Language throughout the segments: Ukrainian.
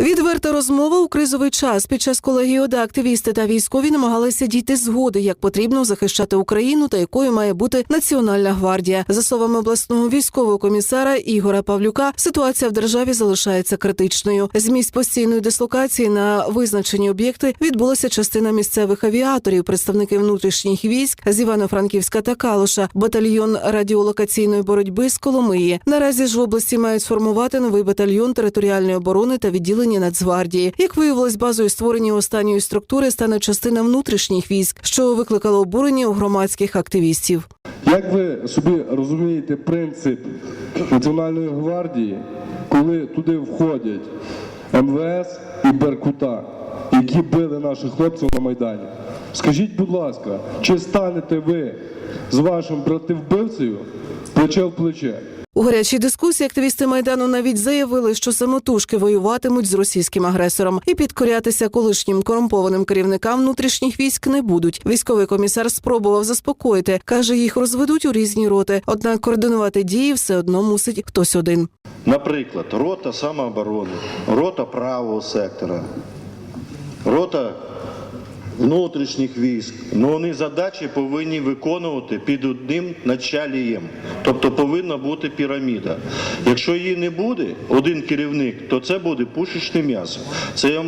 Відверта розмова у кризовий час. Під час колегії ОДА активісти та військові намагалися дійти згоди, як потрібно захищати Україну та якою має бути Національна гвардія. За словами обласного військового комісара Ігора Павлюка, ситуація в державі залишається критичною. З постійної дислокації на визначені об'єкти відбулася частина місцевих авіаторів, представники внутрішніх військ з Івано-Франківська та Калуша, батальйон радіолокаційної боротьби з Коломиї. Наразі ж в області мають сформувати новий батальйон територіальної оборони та відділення Нацгвардії. Як виявилось, базою створення останньої структури стане частина внутрішніх військ, що викликало обурення у громадських активістів. Як ви собі розумієте принцип Національної гвардії, коли туди входять МВС і Беркута, які били наших хлопців на Майдані? Скажіть, будь ласка, чи станете ви з вашим бративбивцею плече в плече? У гарячій дискусії активісти майдану навіть заявили, що самотужки воюватимуть з російським агресором і підкорятися колишнім корумпованим керівникам внутрішніх військ не будуть. Військовий комісар спробував заспокоїти. каже, їх розведуть у різні роти. Однак координувати дії все одно мусить хтось один. Наприклад, рота самооборони, рота правого сектора, рота внутрішніх військ. Ну вони задачі повинні виконувати під одним началієм. Тобто повинна бути піраміда. Якщо її не буде, один керівник, то це буде пушечне м'ясо. Це я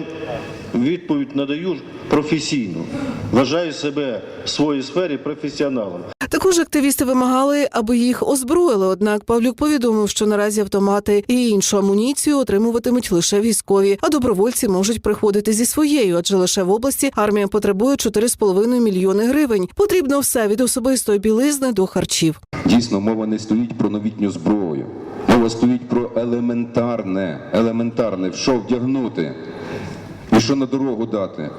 відповідь надаю професійно. Вважаю себе в своїй сфері професіоналом. Також активісти вимагали, аби їх озброїли. Однак Павлюк повідомив, що наразі автомати і іншу амуніцію отримуватимуть лише військові, а добровольці можуть приходити зі своєю, адже лише в області армія потребує 4,5 мільйони гривень. Потрібно все від особистої білизни до харчів. Дійсно, мова не стоїть про новітню зброю. Мова стоїть про елементарне, елементарне, що вдягнути і що на дорогу дати,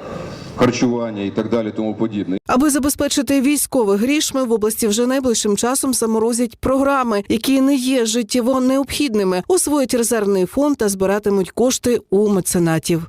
харчування і так далі, тому подібне. Аби забезпечити військових грішми в області вже найближчим часом заморозять програми, які не є життєво необхідними, освоять резервний фонд та збиратимуть кошти у меценатів.